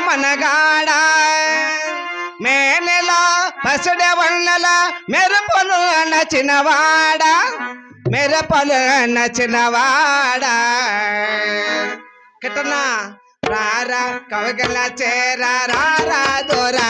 మనగాడ మేనెల పసుడ వన్నెల మెరుపులు నచ్చినవాడ మెరుపులు నచ్చినవాడ కట్టనా రారా కవగల చేరా రారా దోరా.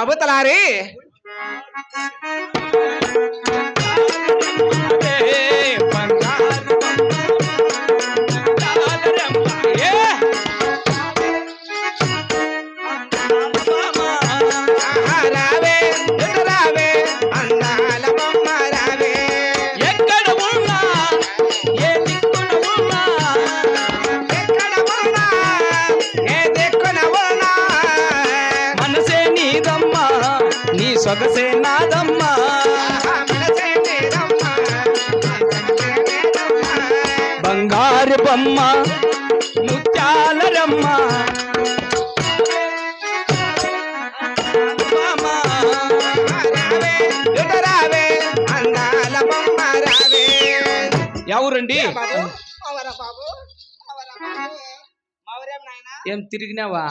अब तला रे సొగసే నాదమ్మా బంగారు బొమ్మ ముత్యాలరమ్మ. ఎవరండి? ఏం తిరిగినావా?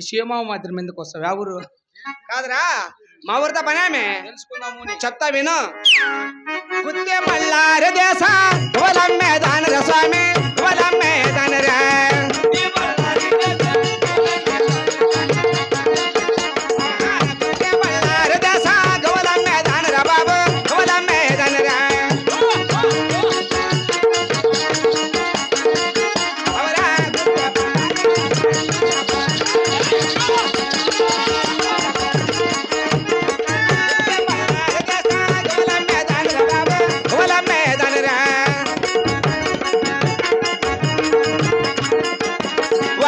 శివమావ మాత్రం ఎందుకు వస్తావు? ఎవరు? కాదురా మా ఊరితో పనామే చెప్తా విను. గుత్తే మల్లారు దేశ గోలమ్మే దానర స్వామి గోలమ్మే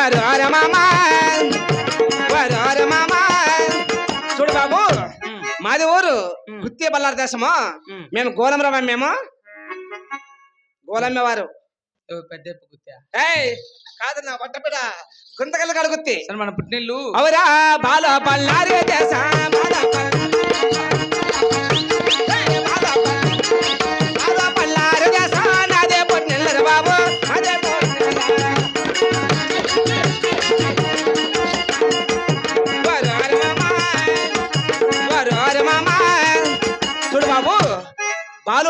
వరార మామ వరార మామ చూడు బాబు మాది ఊరు. గుత్తి బల్లారు దేశము. మేము గోలమరమా మేము? గోలమ్మ వారు పెద్ద కాదు నా బట్టపిడ గుంతకల్లు కడుగుత్తి మన పుట్టినిల్లు. అవరా బాల బల్లారే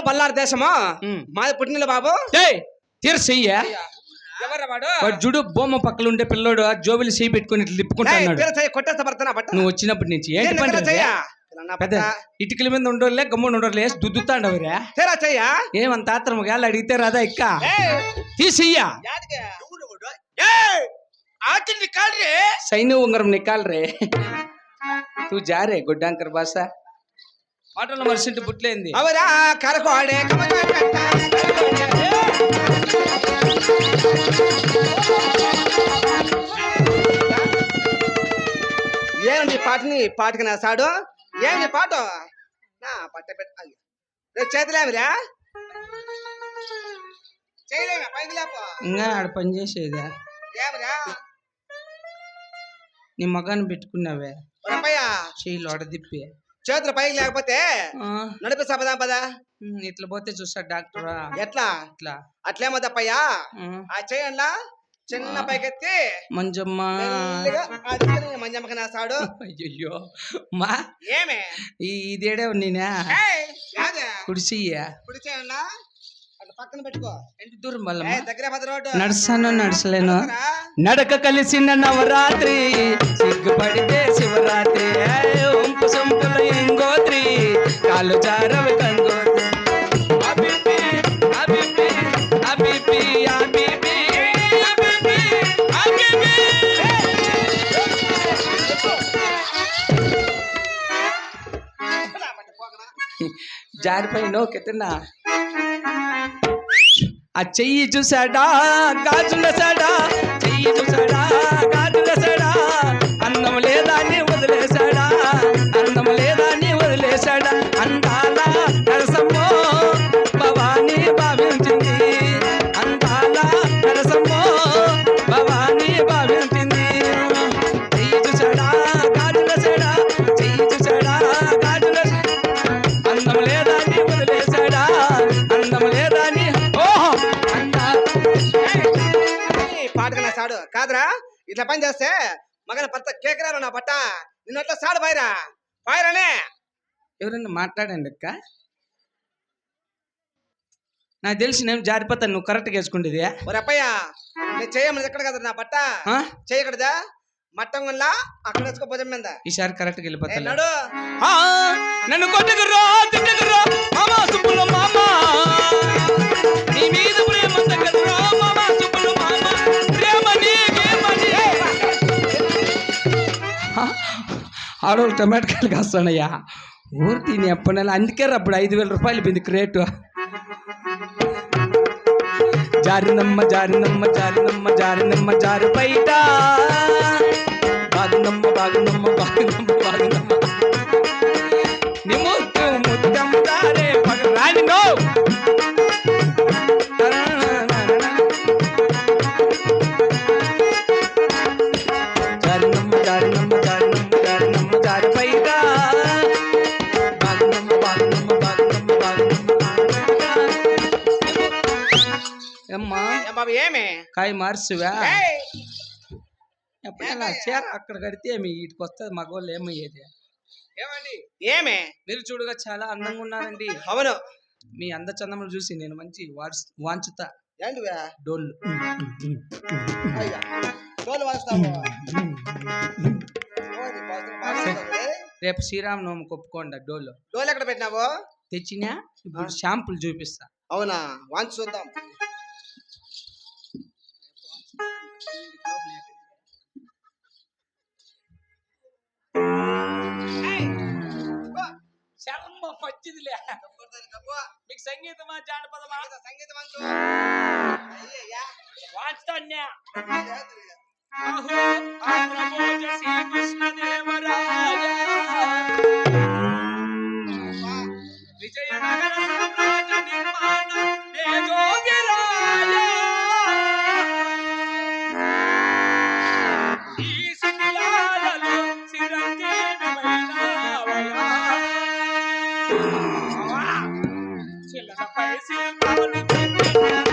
బల్లారు దేశమా? మాది పుట్టిన బాబు. తీరు చెయ్య. జుడు బొమ్మ పక్కలు ఉండే పిల్లోడు జోబులు చేయి పెట్టుకుని తిప్పుకుంటాడు కొట్టేస్తా నువ్వు వచ్చినప్పటి నుంచి. ఇటుకల మీద ఉండోళ్ళే గమ్మున ఉండోళ్ళే దుద్దుతాండు ఏమంత ఆత్రం గాలి అడిగితే రాదా ఇక్క? తీసియ్యా సైన్య ఉంగరం నిక్కాలరే తూ జారే గుడ్డాంకర్ బాసా. మాటలు మనిషింటి బుట్లేంది అవరా కరకోడే ఏమండి పాటని? పాటకి నా సాడు? ఏమి పాట? నా పట్ట పెట్ట చేతులేమిరా? చేయలేమా పైకి లేపో. ఇంకా ఆడ పని చేసేదా. ఏమిరా? నీ మగాన్ని పెట్టుకున్నావే. రప్పయ్య చెయ్యిలు అడదిప్పి చేతులు పైకి లేకపోతే ఆ, నడిపిస్తా పదా? పదా ఇట్లా పోతే చూస్తా డాక్టరా. ఎట్లా? ఇట్లా. అట్లేమో తప్పయ్యా. ఆ, చేయండిలా? చిన్న పైకెత్తి. మంజమ్మ. మంజమ్మకి నా సాడు. అయ్యయ్యో. మా. ఏమే? ఈ ఇదేడే నేనా? ఏయ్, యాదే? కుడిసియ్యా ఇప్పుడు చేయండిలా? అట్లా పక్కన పెట్టుకో. ఎంత దూరం దగ్గర పద రోడ్డు. నడుస్తాను నడసలేను. నడక కలిసిన నవరాత్రి సిగ్గుపడితే శివరాత్రి. ఏయ్, పాలు పట్టు, పోకరా. జారిపోయినో కితన్నా ఆ చెయ్యి చూసాడా గాజుల చెయ్యి చూసాడా భర్త కేకరారు నా బట్ట? నిన్నట్లా సాడు పైరా పైరానే ఎవరన్నా మాట్లాడండి అక్క. నాకు తెలిసి నేను జారిపోతాను నువ్వు కరెక్ట్గా వేసుకుండేది. ఒరే అప్పయ్య నేను చేయమని ఎక్కడ కదా నా బట్ట? ఆ? చేయకూడదా మట్టం వల్ల అక్కడ వేసుకో భుజం మీద. ఈసారి కరెక్ట్గా వెళ్ళిపోతాను. నన్ను కొట్టకుర్రో ఆడవాళ్ళు టమాటకాయలు కాస్తానయ్యా ఊరు తిని ఎప్పటి నెల అందుకే రా అప్పుడు ఐదు వేల రూపాయలు పోయింది క్రేటు జారినమ్మ జారినమ్మ జారినమ్మ జారినమ్మ జారి బయట బాగుందమ్మ బాగుందమ్మ బాగుందమ్మ బాగుందమ్మ కాయ మార్చువా? ఎప్పుడైనా చీర అక్కడ కడితే మీ వీటికి వస్తుంది మగవాళ్ళు ఏమయ్యేది ఏమండి? ఏమే? మీరు చూడగా చాలా అందంగా ఉన్నారండి. అవును. మీ అంద చందములు చూసి నేను మంచి వాంచుతా. డోళ్ళు. రేపు శ్రీరామనవమి ఒప్పుకోండి ఆ డోళ్ళు డోలు ఎక్కడ పెట్టినావు? తెచ్చినా ఇప్పుడు షాంపులు చూపిస్తా. అవునా? వాంచి చూద్దాం. సంగీతమా జానపదమా? సంగీతం అంచు I'm to take it.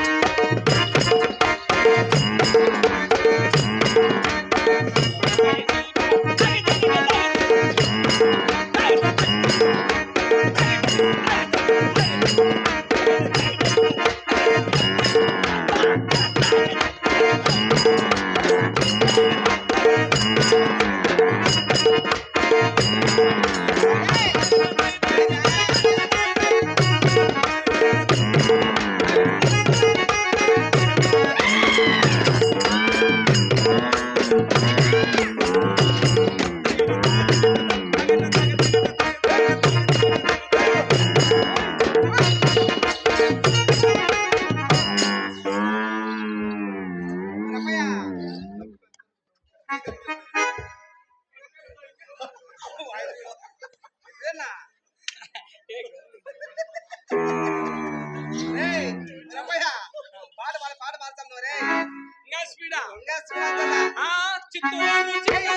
Chittoor జిల్లా